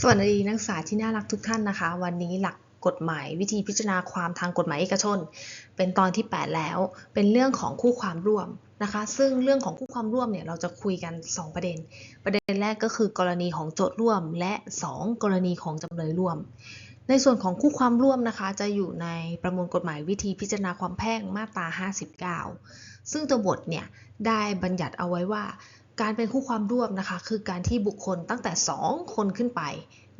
สวัสดีนักศึกษาที่น่ารักทุกท่านนะคะ วันนี้หลักกฎหมายวิธีพิจารณาความทางกฎหมายเอกชน เป็นตอนที่ 8 แล้ว เป็นเรื่องของคู่ความร่วมนะคะ ซึ่งเรื่องของคู่ความร่วมเนี่ยเราจะคุยกัน 2 ประเด็น ประเด็นแรกก็คือกรณีของโจทย์ร่วม และ 2 กรณีของจำเลยร่วม ในส่วนของคู่ความร่วมนะคะ จะอยู่ในประมวลกฎหมายวิธีพิจารณาความแพ่งมาตรา 59 ซึ่งตัวบทเนี่ยได้บัญญัติเอาไว้ว่า การเป็นคู่ความร่วมนะคะ คือการที่บุคคลตั้งแต่ 2 คนขึ้นไป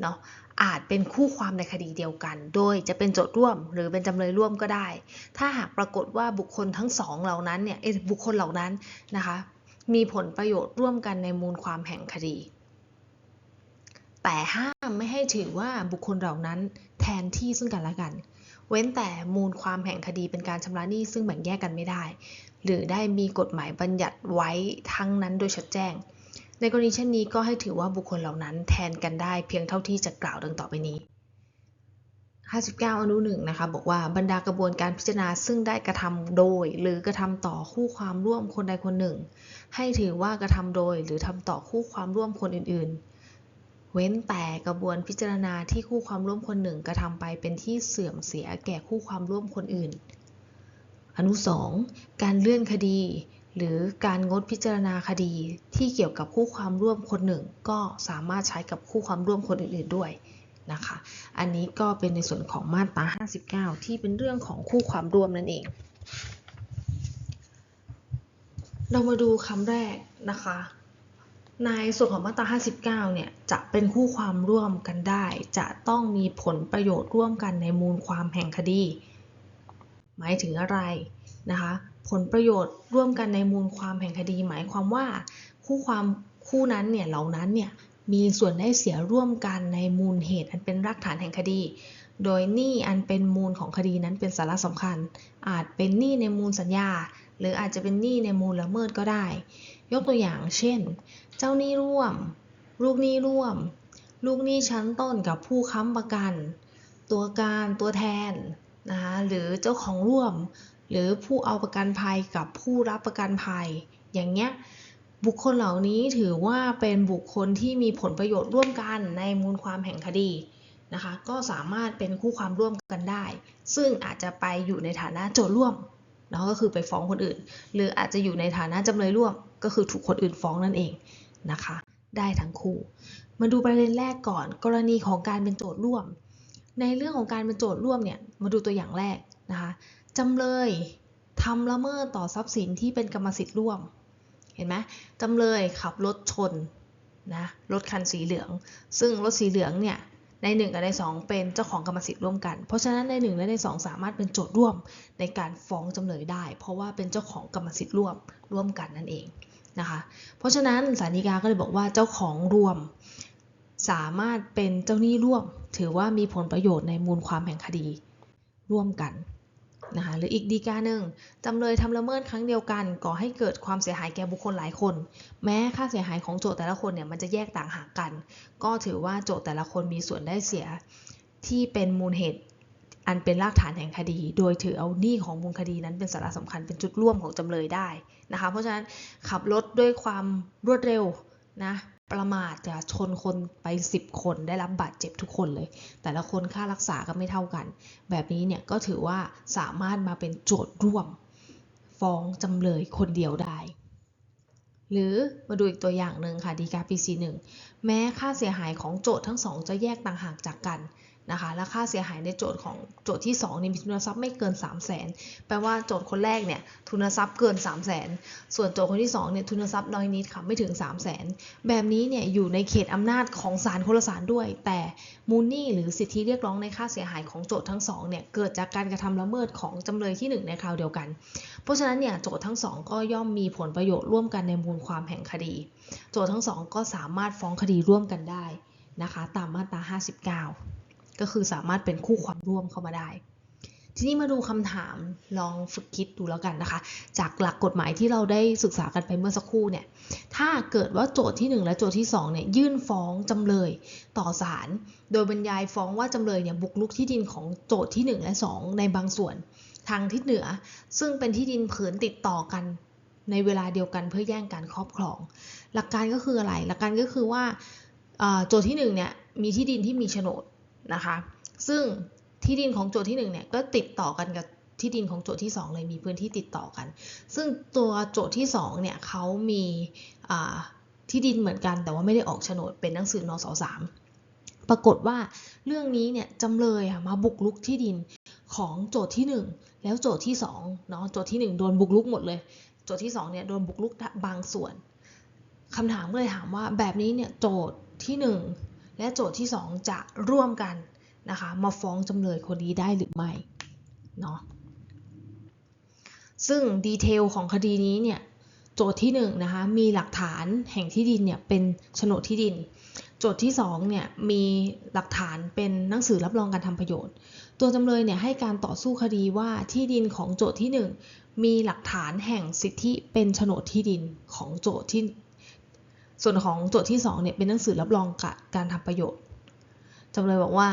เนาะอาจเป็นคู่ความในคดีเดียวกัน โดยจะเป็นโจทย์ร่วม หรือเป็นจำเลยร่วมก็ได้ ถ้าหากปรากฏว่าบุคคลทั้งสองเหล่านั้นเนี่ยบุคคลเหล่านั้นนะคะ มีผลประโยชน์ร่วมกันในมูลความแห่งคดี แต่ห้ามไม่ให้ถือว่าบุคคลเหล่านั้นแทนที่ซึ่งกันและกัน เว้นแต่มูลความแห่งคดีเป็นการชำระหนี้ซึ่งแบ่งแยกกันไม่ได้ หรือได้มีกฎหมายบัญญัติไว้ทั้งนั้นโดยชัดแจ้ง ในกรณีเช่นนี้ก็ให้ถือว่าบุคคลเหล่านั้นแทนกันได้เพียงเท่าที่จะกล่าวดังต่อไปนี้ 59 อนุหนึ่งนะคะบอกว่าบรรดากระบวนการพิจารณาซึ่งได้กระทำโดย หรือกระทำต่อคู่ความร่วมคนใดคนหนึ่ง ให้ถือว่ากระทำโดย หรือทำต่อคู่ความร่วมคนอื่นๆ เว้นแต่กระบวนพิจารณาที่คู่ความร่วมคนหนึ่งกระทำไปเป็นที่เสื่อมเสียแก่คู่ความร่วมคนอื่น อนุ 2 การเลื่อนคดี หรือการงดพิจารณาคดีที่เกี่ยวกับคู่ความร่วมคนหนึ่ง ก็สามารถใช้กับคู่ความร่วมคนอื่น ๆด้วยนะคะ อันนี้ก็เป็นในส่วนของมาตรา 59 ที่เป็นเรื่องของคู่ความร่วมนั่นเอง เรามาดูคำแรกนะคะในส่วนของมาตรา59 เนี่ย จะเป็นคู่ความร่วมกันได้ จะต้องมีผลประโยชน์ร่วมกันในมูลความแห่งคดี หมายถึงอะไรนะคะ ผลประโยชน์ร่วมกันในมูลความแห่งคดี หมายความว่าคู่ความคู่นั้นเนี่ยเหล่านั้นเนี่ยมีส่วนได้เสียร่วมกันในมูลเหตุอันเป็นรากฐานแห่งคดี โดยหนี้อันเป็นมูลของคดีนั้นเป็นสาระสำคัญ อาจเป็นหนี้ในมูลสัญญา หรืออาจจะเป็นหนี้ในมูลละเมิดก็ได้ ยกตัวอย่างเช่น เจ้าหนี้ร่วม ลูกหนี้ร่วม ลูกหนี้ชั้นต้นกับผู้ค้ำประกัน ตัวการตัวแทน นะคะหรือเจ้าของร่วม หรือผู้เอาประกันภัยกับผู้รับประกันภัย อย่างเงี้ยบุคคลเหล่านี้ถือว่าเป็นบุคคลที่มีผลประโยชน์ร่วมกันในมูลความแห่งคดีนะคะก็สามารถเป็นคู่ความร่วมกันได้ ซึ่งอาจจะไปอยู่ในฐานะโจทย์ร่วมเนาะก็คือไปฟ้องคนอื่น หรืออาจจะอยู่ในฐานะจำเลยร่วม ก็คือถูกคนอื่นฟ้องนั่นเองนะคะ ได้ทั้งคู่ มาดูประเด็นแรกก่อน กรณีของการเป็นโจทย์ร่วม ในเรื่องของการเป็นโจทย์ร่วมเนี่ยมาดูตัวอย่างแรกนะคะจำเลยทำละเมิดต่อทรัพย์สินที่เป็นกรรมสิทธิ์ร่วม เห็นไหมจำเลยขับรถชนนะรถคันสีเหลือง ซึ่งรถสีเหลืองเนี่ยใน1กับใน2 เป็นเจ้าของกรรมสิทธิ์ร่วมกัน เพราะฉะนั้นใน 1 และใน 2 สามารถเป็นโจทย์ร่วมในการฟ้องจำเลยได้ เพราะว่าเป็นเจ้าของกรรมสิทธิ์ร่วมร่วมกันนั่นเองนะคะเพราะฉะนั้นศาลฎีกาก็เลยบอกว่าเจ้าของรวม สามารถเป็นเจ้าหนี้ร่วม ถือว่ามีผลประโยชน์ในมูลความแห่งคดีร่วมกันนะคะหรืออีกดีกาหนึ่งจำเลยทำละเมิดครั้งเดียวกันก่อให้เกิดความเสียหายแก่บุคคลหลายคน แม้ค่าเสียหายของโจทย์แต่ละคนเนี่ยมันจะแยกต่างหากกัน ก็ถือว่าโจทย์แต่ละคนมีส่วนได้เสียที่เป็นมูลเหตุอันเป็นรากฐานแห่งคดี โดยถือเอาหนี้ของมูลคดีนั้นเป็นสาระสำคัญเป็นจุดร่วมของจำเลยได้นะคะเพราะฉะนั้นขับรถด้วยความรวดเร็วนะ ประมาทจะชนคนไป 10 คนได้รับบาดเจ็บทุกคนเลย แต่ละคนค่ารักษาก็ไม่เท่ากัน แบบนี้เนี่ยก็ถือว่าสามารถมาเป็นโจทย์ร่วม ฟ้องจำเลยคนเดียวได้ หรือมาดูอีกตัวอย่างหนึ่งค่ะดีกาปีซีหนึ่งแม้ค่าเสียหายของโจทย์ทั้งสองจะแยกต่างหากจากกัน นะคะและค่าเสียหายในโจทย์ของโจทย์ที่2นี่มีทุนทรัพย์ไม่เกิน 3 0 0 0 0นแปลว่าโจทย์คนแรกเนี่ยทุนทรัพย์เกิน 3 0 0 0 0นส่วนโจทย์คนที่2เนี่ยทุนทรัพย์น้อยนิดค่ะไม่ถึง 3 0 0 0 0นแบบนี้เนี่ยอยู่ในเขตอำนาจของศาลคนละศาลด้วย แต่มูลหนี้หรือสิทธิเรียกร้องในค่าเสียหายของโจทย์ทั้งสองเนี่ยเกิดจากการกระทำละเมิดของจำเลยที่ 1 ในคราวเดียวกัน เพราะฉะนั้นเนี่ยโจทย์ทั้งสองก็ย่อมมีผลประโยชน์ร่วมกันในมูลความแห่งคดี โจทย์ทั้งสองก็สามารถฟ้องคดีร่วมกันได้นะคะ ตามมาตรา 59 ก็คือสามารถเป็นคู่ความร่วมเข้ามาได้ ทีนี้มาดูคำถามลองฝึกคิดดูแล้วกันนะคะ จากหลักกฎหมายที่เราได้ศึกษากันไปเมื่อสักครู่เนี่ย ถ้าเกิดว่าโจทย์ที่ 1 และโจทย์ที่2เนี่ยยื่นฟ้องจำเลยต่อศาลโดยบรรยายฟ้องว่าจำเลยเนี่ยบุกรุกที่ดินของโจทย์ที่ 1 และ 2 ในบางส่วน ทางทิศเหนือ ซึ่งเป็นที่ดินผืนติดต่อกันในเวลาเดียวกันเพื่อแย่งการครอบครอง หลักการก็คืออะไร หลักการก็คือว่าโจทย์ที่1เนี่ยมีที่ดินที่มีโฉนด นะคะ ซึ่งที่ดินของโจทย์ที่หนึ่งเนี่ยก็ติดต่อกันกับที่ดินของโจทย์ที่สองเลยมีพื้นที่ติดต่อกัน ซึ่งตัวโจทย์ที่สองเนี่ยเขามีที่ดินเหมือนกัน แต่ว่าไม่ได้ออกโฉนดเป็นหนังสือนสสามปรากฏว่าเรื่องนี้เนี่ยจำเลยมาบุกรุกที่ดินของโจทย์ที่หนึ่งแล้วโจทย์ที่สองเนาะโจทย์ที่หนึ่งโดนบุกรุกหมดเลย โจทย์ที่สองเนี่ยโดนบุกรุกบางส่วนคำถามก็เลยถามว่าแบบนี้เนี่ยโจทย์ที่หนึ่ง และโจทย์ที่สองจะร่วมกันนะคะมาฟ้องจำเลยคนนี้ได้หรือไม่เนาะซึ่งดีเทลของคดีนี้เนี่ยโจทย์ที่1นงนะคะมีหลักฐานแห่งที่ดินเนี่ยเป็นโฉนดที่ดิน โจทย์ที่2เนี่ยมีหลักฐานเป็นหนังสือรับรองการทำประโยชน์ ตัวจำเลยเนี่ยให้การต่อสู้คดีว่าที่ดินของโจทย์ที่ 1 มีหลักฐานแห่งสิทธิเป็นโฉนดที่ดินของโจทย์ที่ ส่วนของโจทย์ที่2เนี่ยเป็นหนังสือรับรองการทำประโยชน์จำเลยบอกว่า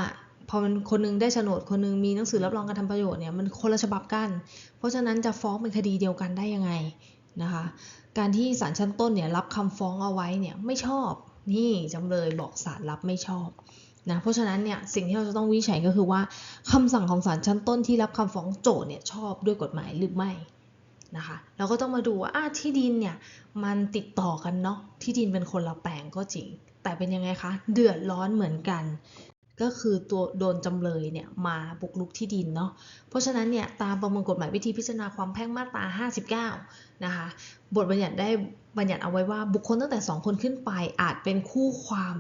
พอมันคนนึงได้โฉนดคนนึงมีหนังสือรับรองการทำประโยชน์เนี่ยมันคนละฉบับกัน เพราะฉะนั้นจะฟ้องเป็นคดีเดียวกันได้ยังไงนะคะการที่ศาลชั้นต้นเนี่ยรับคำฟ้องเอาไว้เนี่ยไม่ชอบนี่จำเลยบอกศาลรับไม่ชอบนะเพราะฉะนั้นเนี่ยสิ่งที่เราจะต้องวิจัยก็คือว่าคำสั่งของศาลชั้นต้นที่รับคำฟ้องโจทย์เนี่ยชอบด้วยกฎหมายหรือไม่ นะคะ เราก็ต้องมาดูว่าที่ดินเนี่ยมันติดต่อกันเนาะที่ดินเป็นคนละแปลงก็จริง แต่เป็นยังไงคะ เดือดร้อนเหมือนกัน ก็คือตัวโดนจำเลยเนี่ยมาบุกรุกที่ดินเนาะเพราะฉะนั้นเนี่ยตามประมวลกฎหมายวิธีพิจารณาความแพ่งมาตรา 59 นะคะ บทบัญญัติได้บัญญัติเอาไว้ว่าบุคคลตั้งแต่ 2 คนขึ้นไปอาจเป็นคู่ความ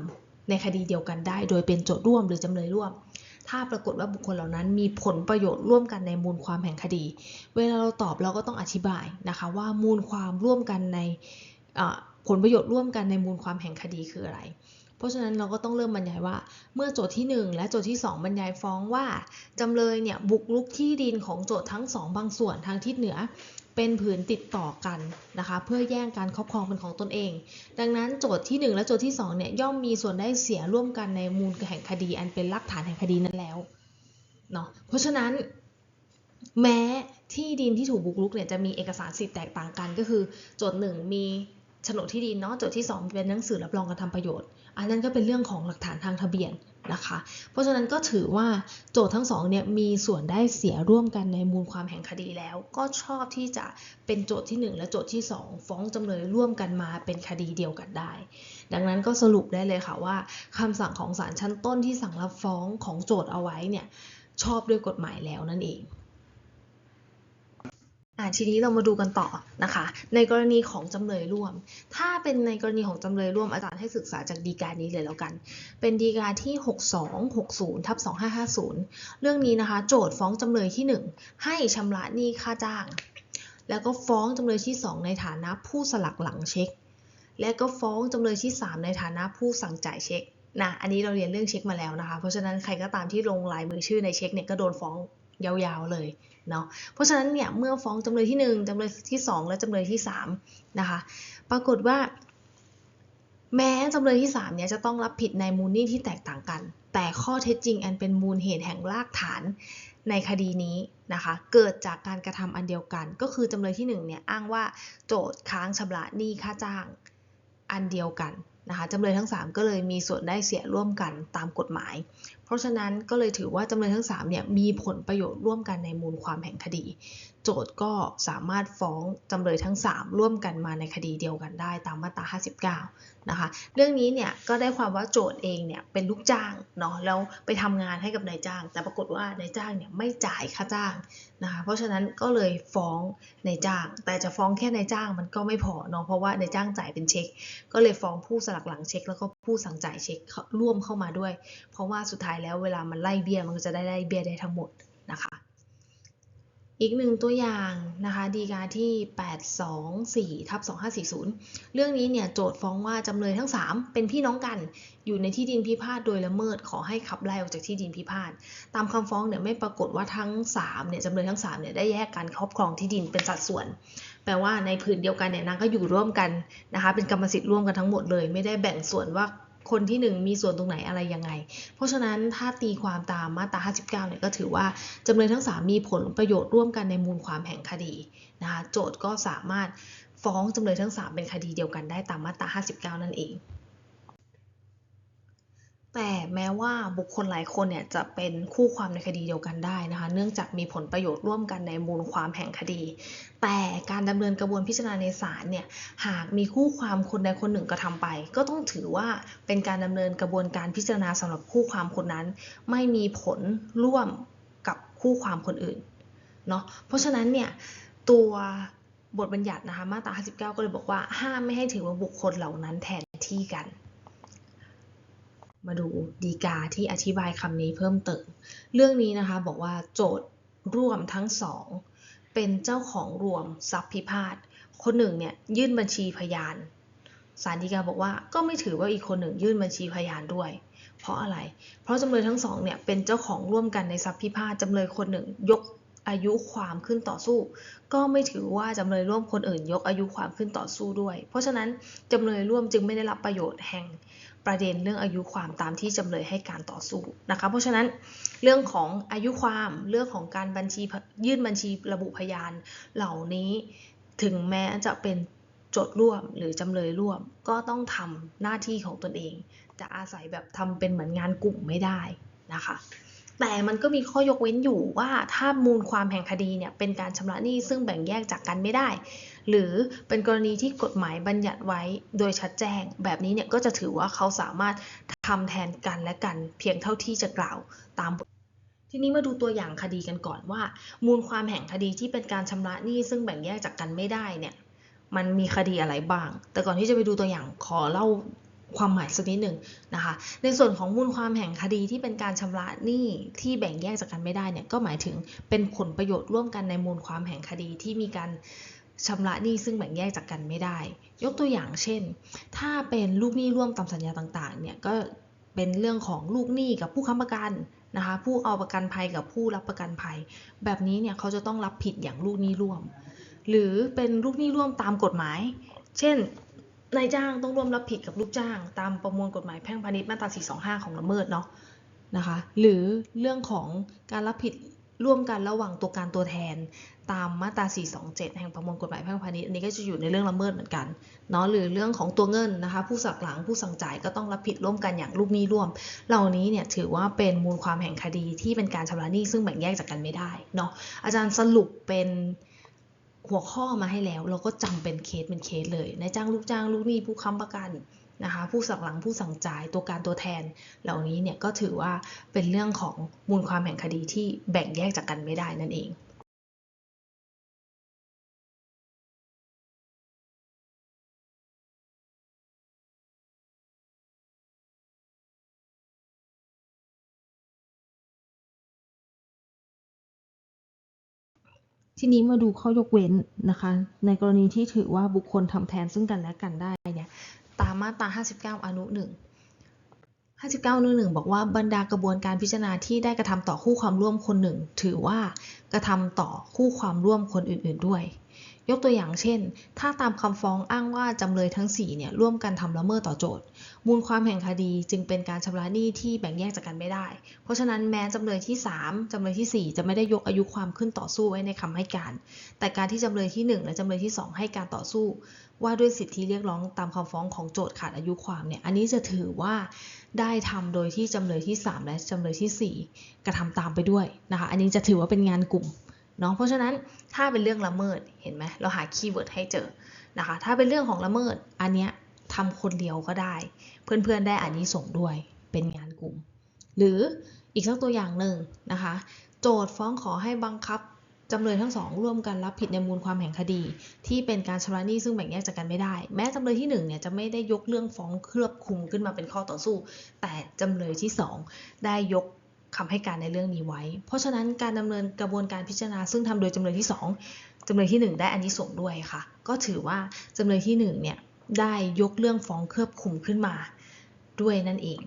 ในคดีเดียวกันได้ โดยเป็นโจทย์ร่วมหรือจำเลยร่วม ถ้าปรากฏว่าบุคคลเหล่านั้นมีผลประโยชน์ร่วมกันในมูลความแห่งคดี เวลาเราตอบเราก็ต้องอธิบายนะคะว่ามูลความร่วมกันในผลประโยชน์ร่วมกันในมูลความแห่งคดีคืออะไร เพราะฉะนั้นเราก็ต้องเริ่มบรรยายว่า เมื่อโจทย์ที่ 1 และโจทย์ที่ 2 บรรยายฟ้องว่าจำเลยเนี่ยบุกรุกที่ดินของโจทย์ทั้ง 2 บางส่วนทางทิศเหนือ เป็นผืนติดต่อกันนะคะ เพื่อแย่งการครอบครองเป็นของตนเอง ดังนั้นโจทย์ที่ 1 และโจทย์ที่2เนี่ยย่อมมีส่วนได้เสียร่วมกันในมูลแห่งคดี อันเป็นหลักฐานแห่งคดีนั้นแล้วเนาะเพราะฉะนั้นแม้ที่ดินที่ถูกบุกรุกเนี่ยจะมีเอกสารสิทธิ์แตกต่างกันก็คือ โจทย์ 1 มี โฉนดที่ดินเนาะโจทย์ที่ 2 เป็นหนังสือรับรองการทำประโยชน์ อันนั้นก็เป็นเรื่องของหลักฐานทางทะเบียนนะคะ เพราะฉะนั้นก็ถือว่าโจทย์ทั้งสองเนี่ยมีส่วนได้เสียร่วมกันในมูลความแห่งคดีแล้ว ก็ชอบที่จะเป็นโจทย์ที่ 1 และโจทย์ที่ 2 ฟ้องจำเลยร่วมกันมาเป็นคดีเดียวกันได้ ดังนั้นก็สรุปได้เลยค่ะว่าคำสั่งของศาลชั้นต้นที่สั่งรับฟ้องของโจทย์เอาไว้เนี่ยชอบด้วยกฎหมายแล้วนั่นเอง ทีนี้เรามาดูกันต่อนะคะ ในกรณีของจำเลยร่วม ถ้าเป็นในกรณีของจำเลยร่วมอาจารย์ให้ศึกษาจากดีกานี้เลยแล้วกัน เป็นดีกาที่ 6260ทับ2550 เรื่องนี้นะคะ โจทย์ฟ้องจำเลยที่ 1 ให้ชำระหนี้ค่าจ้าง แล้วก็ฟ้องจำเลยที่ 2 ในฐานะผู้สลักหลังเช็ค และก็ฟ้องจำเลยที่ 3 ในฐานะผู้สั่งจ่ายเช็คนะอันนี้เราเรียนเรื่องเช็คมาแล้วนะคะ เพราะฉะนั้นใครก็ตามที่ลงลายมือชื่อในเช็คเนี่ยก็โดนฟ้อง ยาวๆเลยเนาะเพราะฉะนั้นเนี่ยเมื่อฟ้องจำเลยที่ 1จำเลยที่ 2 และจำเลยที่3นะคะปรากฏว่า แม้จำเลยที่3เนี่ยจะต้องรับผิดในมูลหนี้ที่แตกต่างกัน แต่ข้อเท็จจริงอันเป็นมูลเหตุแห่งรากฐานในคดีนี้นะคะเกิดจากการกระทำอันเดียวกัน ก็คือจำเลยที่1เนี่ยอ้างว่าโจทย์ค้างชำระหนี้ค่าจ้างอันเดียวกันนะคะจำเลยทั้ง 3 ก็เลยมีส่วนได้เสียร่วมกันตามกฎหมาย เพราะฉะนั้นก็เลยถือว่าจำเลยทั้ง3เนี่ยมีผลประโยชน์ร่วมกันในมูลความแห่งคดีโจทย์ก็สามารถฟ้องจำเลยทั้ง 3 ร่วมกันมาในคดีเดียวกันได้ตามมาตรา 59 นะคะ เรื่องนี้เนี่ยก็ได้ความว่าโจทย์เองเนี่ยเป็นลูกจ้างเนาะแล้วไปทำงานให้กับนายจ้าง แต่ปรากฏว่านายจ้างเนี่ยไม่จ่ายค่าจ้างนะคะ เพราะฉะนั้นก็เลยฟ้องนายจ้าง แต่จะฟ้องแค่นายจ้างมันก็ไม่พอเนาะเพราะว่านายจ้างจ่ายเป็นเช็ค ก็เลยฟ้องผู้สลักหลังเช็ค แล้วก็ผู้สั่งจ่ายเช็คร่วมเข้ามาด้วย เพราะว่าสุดท้ายแล้วเวลามันไล่เบี้ยมันก็จะได้ไล่เบี้ยได้ทั้งหมดนะคะ อีกหนึ่งตัวอย่างนะคะดีกาที่ 824ทับ2540 เรื่องนี้เนี่ยโจทย์ฟ้องว่าจำเลยทั้ง 3 เป็นพี่น้องกันอยู่ในที่ดินพิพาทโดยละเมิดขอให้ขับไล่ออกจากที่ดินพิพาทตามคำฟ้องเนี่ยไม่ปรากฏว่าทั้ง3เนี่ยจำเลยทั้ง3เนี่ยได้แยกการครอบครองที่ดินเป็นสัดส่วน แปลว่าในผืนเดียวกันเนี่ยนางก็อยู่ร่วมกันนะคะเป็นกรรมสิทธิ์ร่วมกันทั้งหมดเลย ไม่ได้แบ่งส่วนว่า คนที่ 1 มีส่วนตรงไหนอะไรยังไง เพราะฉะนั้นถ้าตีความตามมาตรา59เนี่ยก็ถือว่าจำเลยทั้ง 3 มีผลประโยชน์ร่วมกันในมูลความแห่งคดีนะคะโจทก์ก็สามารถฟ้องจำเลยทั้ง 3 เป็นคดีเดียวกันได้ตามมาตรา59 นั่นเอง แต่แม้ว่าบุคคลหลายคนเนี่ยจะเป็นคู่ความในคดีเดียวกันได้นะคะ เนื่องจากมีผลประโยชน์ร่วมกันในมูลความแห่งคดี แต่การดำเนินกระบวนพิจารณาในศาลเนี่ยหากมีคู่ความคนใดคนหนึ่งกระทำไป ก็ต้องถือว่าเป็นการดำเนินกระบวนการพิจารณาสำหรับคู่ความคนนั้น ไม่มีผลร่วมกับคู่ความคนอื่นเนาะเพราะฉะนั้นเนี่ยตัวบทบัญญัตินะคะมาตรา59 ก็เลยบอกว่าห้ามไม่ให้ถือว่าบุคคลเหล่านั้นแทนที่กัน มาดูดีกาที่อธิบายคำนี้เพิ่มเติม เรื่องนี้นะคะบอกว่าโจทย์ร่วมทั้งสอง เป็นเจ้าของรวมทรัพย์พิพาทคนหนึ่งเนี่ยยื่นบัญชีพยานศาลฎีกาบอกว่าก็ไม่ถือว่าอีกคนหนึ่งยื่นบัญชีพยานด้วย เพราะอะไร เพราะจำเลยทั้งสองเนี่ยเป็นเจ้าของร่วมกันในทรัพย์พิพาทจำเลยคนหนึ่งยกอายุความขึ้นต่อสู้ ก็ไม่ถือว่าจำเลยร่วมคนอื่นยกอายุความขึ้นต่อสู้ด้วย เพราะฉะนั้นจำเลยร่วมจึงไม่ได้รับประโยชน์แห่ง ประเด็นเรื่องอายุความตามที่จำเลยให้การต่อสู้นะคะ เพราะฉะนั้นเรื่องของอายุความเรื่องของการบัญชียื่นบัญชีระบุพยานเหล่านี้ถึงแม้จะเป็นโจทย์ร่วมหรือจำเลยร่วมก็ต้องทำหน้าที่ของตนเอง จะอาศัยแบบทำเป็นเหมือนงานกลุ่มไม่ได้นะคะ แต่มันก็มีข้อยกเว้นอยู่ว่าถ้ามูลความแห่งคดีเนี่ยเป็นการชำระหนี้ซึ่งแบ่งแยกจากกันไม่ได้ หรือเป็นกรณีที่กฎหมายบัญญัติไว้โดยชัดแจ้ง แบบนี้เนี่ยก็จะถือว่าเขาสามารถทำแทนกันและกัน เพียงเท่าที่จะกล่าวตามบททีนี้มาดูตัวอย่างคดีกันก่อนว่า มูลความแห่งคดีที่เป็นการชำระหนี้ซึ่งแบ่งแยกจากกันไม่ได้เนี่ยมันมีคดีอะไรบ้าง แต่ก่อนที่จะไปดูตัวอย่างขอเล่าความหมายสักนิดหนึ่งนะคะ ในส่วนของมูลความแห่งคดีที่เป็นการชำระหนี้ที่แบ่งแยกจากกันไม่ได้เนี่ยก็หมายถึงเป็นผลประโยชน์ร่วมกันในมูลความแห่งคดีที่มีการ ชำระหนี้ซึ่งแบ่งแยกจากกันไม่ได้ ยกตัวอย่างเช่น ถ้าเป็นลูกหนี้ร่วมตามสัญญาต่างๆ เนี่ยก็เป็นเรื่องของลูกหนี้กับผู้ค้ำประกันนะคะ ผู้เอาประกันภัยกับผู้รับประกันภัย แบบนี้เนี่ยเขาจะต้องรับผิดอย่างลูกหนี้ร่วม หรือเป็นลูกหนี้ร่วมตามกฎหมาย เช่นนายจ้างต้องร่วมรับผิดกับลูกจ้าง ตามประมวลกฎหมายแพ่งพาณิชย์มาตรา 425 ของละเมิดเนาะนะคะ หรือเรื่องของการรับผิด ร่วมกันระหว่างตัวการตัวแทน ตามมาตรา 427 แห่งประมวลกฎหมายแพ่งพาณิชย์อันนี้ก็จะอยู่ในเรื่องละเมิดเหมือนกันเนาะหรือเรื่องของตัวเงินนะคะ ผู้สักหลังผู้สั่งจ่ายก็ต้องรับผิดร่วมกันอย่างลูกหนี้ร่วม เหล่านี้เนี่ยถือว่าเป็นมูลความแห่งคดีที่เป็นการชำระหนี้ซึ่งแบ่งแยกจากกันไม่ได้เนาะอาจารย์สรุปเป็นหัวข้อมาให้แล้ว เราก็จำเป็นเคสเป็นเคสเลยนายจ้างลูกจ้างลูกหนี้ผู้ค้ำประกัน นะคะผู้สั่งหลังผู้สั่งจ่ายตัวการตัวแทน เหล่านี้เนี่ยก็ถือว่าเป็นเรื่องของมูลความแห่งคดีที่แบ่งแยกจากกันไม่ได้นั่นเอง ทีนี้มาดูข้อยกเว้นนะคะ ในกรณีที่ถือว่าบุคคลทำแทนซึ่งกันและกันได้เนี่ย ตามมาตรา 59 อนุหนึ่ง59อนุหนึ่งบอกว่าบรรดากระบวนการพิจารณาที่ได้กระทำต่อคู่ความร่วมคนหนึ่ง ถือว่ากระทำต่อคู่ความร่วมคนอื่น ๆด้วย ยกตัวอย่างเช่น ถ้าตามคำฟ้องอ้างว่าจำเลยทั้ง4เนี่ยร่วมกันทำละเมิดต่อโจทย์ มูลความแห่งคดีจึงเป็นการชำระหนี้ที่แบ่งแยกจากกันไม่ได้ เพราะฉะนั้นแม้จำเลยที่ 3จำเลยทีสี่ 4 จะไม่ได้ยกอายุความขึ้นต่อสู้ไว้ในคำให้การ แต่การที่จำเลยที่ 1 และจำเลยที่ 2 ให้การต่อสู้ ว่าด้วยสิทธิเรียกร้องตามคำฟ้องของโจทย์ขาดอายุความเนี่ยอันนี้จะถือว่าได้ทำโดยที่จำเลยที่ 3 และจำเลยทีสี่4 กระทำตามไปด้วยนะคะอันนี้จะถือว่าเป็นงานกลุ่ม เนาะเพราะฉะนั้นถ้าเป็นเรื่องละเมิดเห็นไหมเราหาคีย์เวิร์ดให้เจอนะคะถ้าเป็นเรื่องของละเมิดอันเนี้ยทำคนเดียวก็ได้ เพื่อนๆได้อันนี้ส่งด้วยเป็นงานกลุ่ม หรืออีกสักตัวอย่างหนึ่งนะคะ โจทย์ฟ้องขอให้บังคับจำเลยทั้งสองร่วมกันรับผิดในมูลความแห่งคดี ที่เป็นการชำระหนี้ซึ่งแบ่งแยกจากกันไม่ได้ แม้จำเลยที่หนึ่งเนี่ยจะไม่ได้ยกเรื่องฟ้องเคลือบคุมขึ้นมาเป็นข้อต่อสู้ แต่จำเลยที่สองได้ยก คำให้การในเรื่องนี้ไว้ เพราะฉะนั้นการดำเนินกระบวนการพิจารณา ซึ่งทำโดยจำเลยที่สองจำเลยที่หนึ่งได้อันนี้ส่งด้วยค่ะ ก็ถือว่าจำเลยที่หนึ่งเนี่ยได้ยกเรื่องฟ้องเคลือบคุมขึ้นมาด้วยนั่นเอง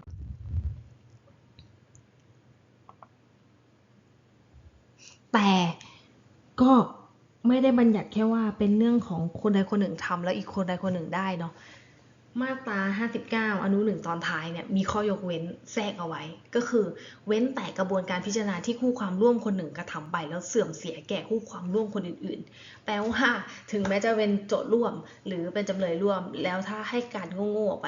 แต่ก็ไม่ได้บัญญัติแค่ว่าเป็นเรื่องของคนใดคนหนึ่งทำแล้วอีกคนใดคนหนึ่งได้เนาะ มาตรา 59 อนุหนึ่งตอนท้ายเนี่ยมีข้อยกเว้นแทรกเอาไว้ ก็คือเว้นแต่กระบวนการพิจารณาที่คู่ความร่วมคนหนึ่งกระทำไป แล้วเสื่อมเสียแก่คู่ความร่วมคนอื่น ๆ แปลว่าถึงแม้จะเป็นโจทย์ร่วม หรือเป็นจำเลยร่วม แล้วถ้าให้การโง่ๆไป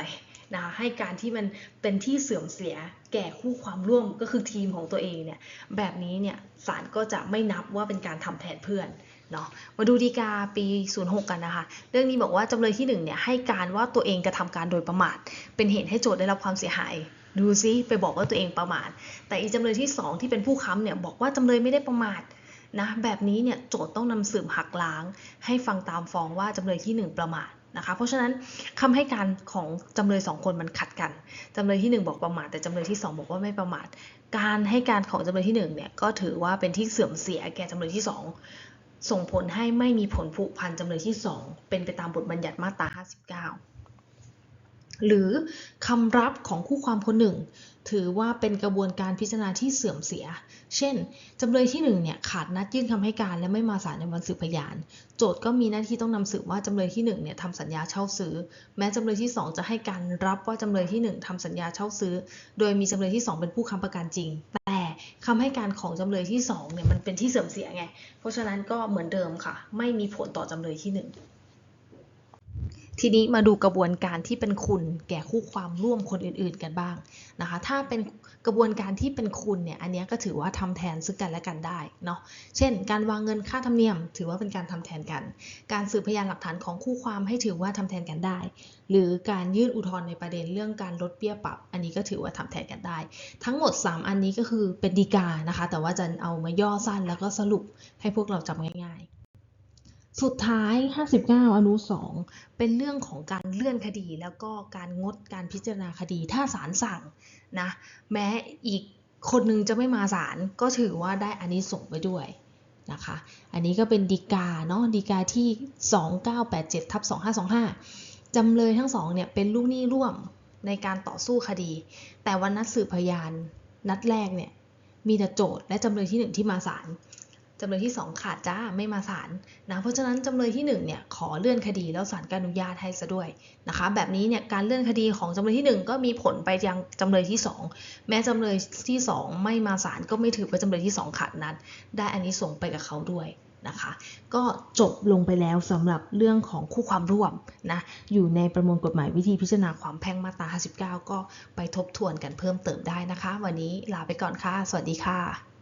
นะคะให้การที่มันเป็นที่เสื่อมเสียแก่คู่ความร่วมก็คือทีมของตัวเองเนี่ยแบบนี้เนี่ยศาลก็จะไม่นับว่าเป็นการทำแทนเพื่อน เนาะมาดูดีกาปี 06 กันนะคะ เรื่องนี้บอกว่าจำเลยที่1เนี่ยให้การว่าตัวเองกระทำการโดยประมาท เป็นเหตุให้โจทย์ได้รับความเสียหาย ดูซิไปบอกว่าตัวเองประมาท แต่อีจำเลยที่ 2 ที่เป็นผู้ค้ำเนี่ยบอกว่าจำเลยไม่ได้ประมาทนะแบบนี้เนี่ยโจทย์ต้องนำสืบหักล้าง ให้ฟังตามฟ้องว่าจำเลยที่ 1 ประมาทนะคะเพราะฉะนั้นคำให้การของจำเลยสองคนมันขัดกันจำเลยที่ 1 บอกประมาทแต่จำเลยที่ 2 บอกว่าไม่ประมาท การให้การของจำเลยที่1เนี่ยก็ถือว่าเป็นที่เสื่อมเสียแก่จำเลยที่ 2 ส่งผลให้ไม่มีผลผูกพันจำเลยที่ 2 เป็นไปตามบทบัญญัติมาตรา 59 หรือคำรับของคู่ความคนหนึ่ง ถือว่าเป็นกระบวนการพิจารณาที่เสื่อมเสีย เช่น จำเลยที่1เนี่ยขาดนัดยื่นคำให้การและไม่มาศาลในวันสืบพยาน โจทก์ก็มีหน้าที่ต้องนำสืบว่าจำเลยที่1เนี่ยทำสัญญาเช่าซื้อ แม้จำเลยที่ 2 จะให้การรับว่าจำเลยที่ 1ทำสัญญาเช่าซื้อ โดยมีจำเลยที่ 2 เป็นผู้ค้ำประกันจริง คำให้การของจำเลยที่2เนี่ยมันเป็นที่เสื่อมเสียไง เพราะฉะนั้นก็เหมือนเดิมค่ะ ไม่มีผลต่อจำเลยที่ 1 ทีนี้มาดูกระบวนการที่เป็นคุณแก่คู่ความร่วมคนอื่น ๆ กันบ้างนะคะ ถ้าเป็น กระบวนการที่เป็นคุณเนี่ยอันนี้ก็ถือว่าทำแทนซึ่งกันและกันได้เนาะเช่น การวางเงินค่าธรรมเนียม ถือว่าเป็นการทำแทนกัน การสืบพยานหลักฐานของคู่ความให้ถือว่าทำแทนกันได้ หรือการยื่นอุทธรณ์ในประเด็นเรื่องการลดเบี้ยปรับ อันนี้ก็ถือว่าทำแทนกันได้ ทั้งหมด 3 อันนี้ก็คือเป็นดีกานะคะ แต่ว่าจะเอามาย่อสั้นแล้วก็สรุปให้พวกเราจำง่าย สุดท้าย 59 อนุ 2 เป็นเรื่องของการเลื่อนคดี แล้วก็การงดการพิจารณาคดีถ้าศาลสั่งนะแม้อีกคนนึงจะไม่มาศาลก็ถือว่าได้อันนี้ส่งไปด้วยนะคะอันนี้ก็เป็นดีกาเนาะดีกาที่ 2987ทับ2525จำเลยทั้งสองเนี่ยเป็นลูกหนี้ร่วมในการต่อสู้คดี แต่วันนัดสืบพยานนัดแรกเนี่ยมีแต่โจทย์และจำเลยที่หนึ่งที่มาศาล จำเลยที่ 2 ขาดจ้าไม่มาศาลนะเพราะฉะนั้นจำเลยที่1เนี่ยขอเลื่อนคดีแล้วศาลก็อนุญาตให้ซะด้วยนะคะแบบนี้เนี่ยการเลื่อนคดีของจำเลยที่ 1 ก็มีผลไปยังจำเลยที่ 2 แม้จำเลยที่ 2 ไม่มาศาลก็ไม่ถือว่าจำเลยที่ 2 ขาดนัดได้อันนี้ส่งไปกับเขาด้วยนะคะก็จบลงไปแล้วสำหรับเรื่องของคู่ความร่วมนะอยู่ในประมวลกฎหมายวิธีพิจารณาความแพ่งมาตรา59 ก็ไปทบทวนกันเพิ่มเติมได้นะคะ วันนี้ลาไปก่อนค่ะ สวัสดีค่ะ